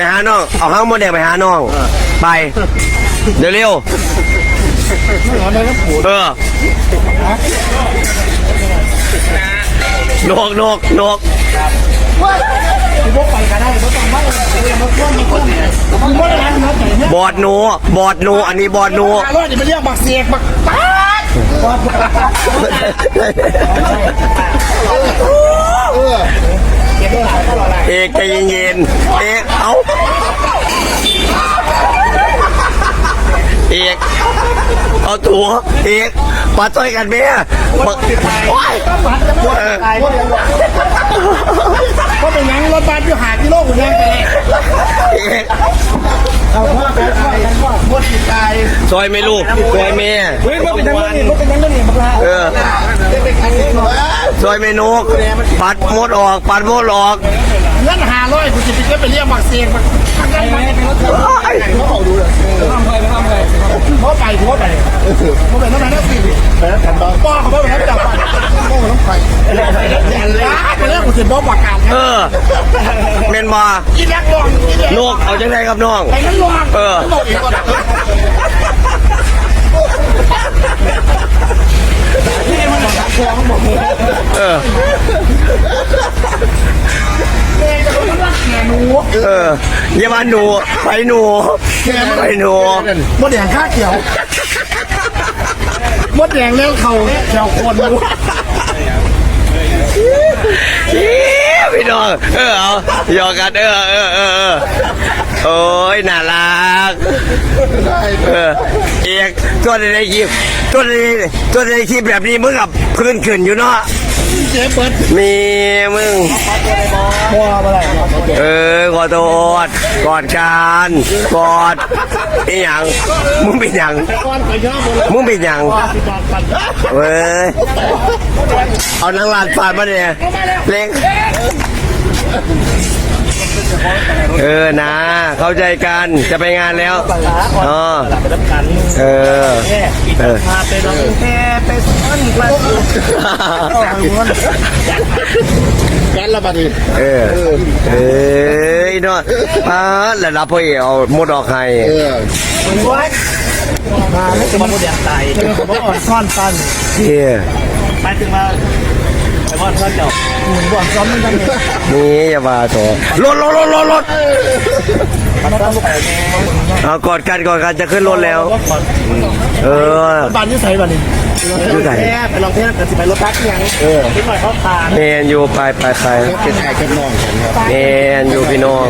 ไปหาน้อง เอาห้างโมเดลไปหาน้อง ไป เดี๋ยวเร็วเออนกนกนกพวกไปกันได้พวกต้องมาเลยมาพ่วงมาพ่วงมันบ่ได้ร้านนะแต่เนี่ยบอดหนู บอดหนู อันนี้บอดหนูอร่อยนี่มันเรียกบักเสียกบักป๊าดเออเก็บได้หลาย เท่าไหร่เอกใจเย็นๆเอกเอาเอกเอาตัวเอกมาต่อยกันแม่บักโอ้ยก็บัดจะหมดตายก็เป็นยังรถบัสอยู่หากิโลกูยังไปเลยเอกเอาพ่อไปไปกันว่าหมดตายซอยไม่ลูกซอยแม่เฮ้ย มันเป็นยังไงนี่มันเป็นยังไงนี่บักละเออเป็นใครเนี่ยซอยเมนูปัดหมดออก ปัดหมดออกเงินหาร้อยกูจะไปเก็บไปเรียกบักเสียกบักทำได้ไหมเขาเอาดูเลยทำไปทำไปเพราะไปเพราะไปเพราะไปทำไมนั่นสิป้อเขาไม่ไปจับป้อเขาต้องไปไปเรียกกูจะบอกประกาศเออเมนมากินแรกลองกินแรกนกเอาจังไดครับน้องไปนั่นลองเออ อออย่ามาหนูไปหนูไปหนูมดแดงข้าเขียวมดแดงเลี้ยงเขาเขียวคนรู้อี๋พี่น้องเออเอาหยอกกันเออเออเออเออโอ้ยน่ารักเออเอกตัวในคลิปตัวในตัวในคลิปแบบนี้มึงกับพื้นขึ้นอยู่เนาะ เจ๊เปิดมีมึงบัวอะไรเออขอโทษกอดกันกอดไอ้หยังมึงเป็นหยังก้อนไปย่อหมดเลยมึงเป็นหยังติดต่อกันเว้ยเอานางลานฟาดมาเนี่ยเล็ง เออนะ เข้าใจกันจะไปงานแล้วอ๋อไปรับกันเออเออพาไปลองแค่ไปซ้อนกลางแกนละบัดนี้เออเอ้ยเนาะอ่าแล้วรับพ่อเอเอาหมดออกให้วัดมาไม่จะมาโมเดลตายเจอผมว่าอ่อนซ่อนตันเที่ยไปถึงมา ไปว่าซ่อนเจ้าบ่อนซ้อมมันกันเลยนี่อย่ามาโถรถรถรถรถรถเอากอดกันกอดกันจะขึ้นรถแล้ว เออบ้านยี่ใส่บ้านนี้ยู่ไหนไปลองเที่ยวกันสิไปรถพักยังเออพี่หน่อยเขาทานเมนอยู่ไปไปไปเป็นไงกันน้องเมนอยู่พี่น้อง